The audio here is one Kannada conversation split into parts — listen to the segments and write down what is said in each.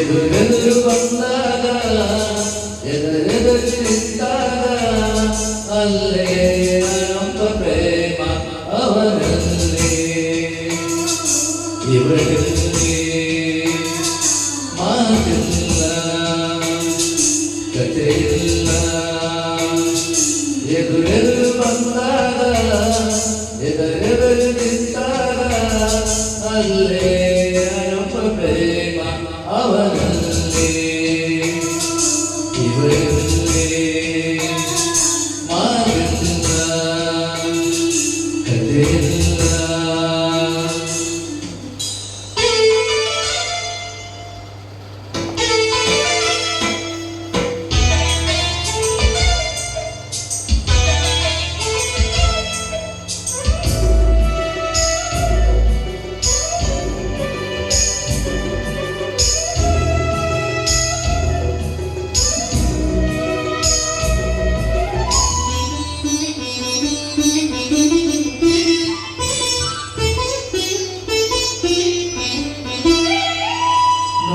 ಎದುರೆದುರು ಬಂದಾಗ ಎದುರೆದುರು ನಿಂತಾಗ ಅಲ್ಲೇ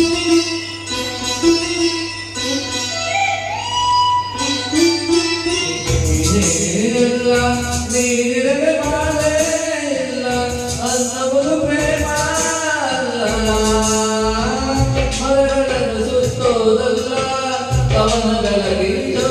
ಇಲ್ಲ ನೀರ ಬాలే ಇಲ್ಲ ಅಸಮವು ಪ್ರೇಮ ಅಲ್ಲ ಮರಲ ಸುಸ್ತೋ ಅಲ್ಲ ಕವನಗಳ ಗೀತವ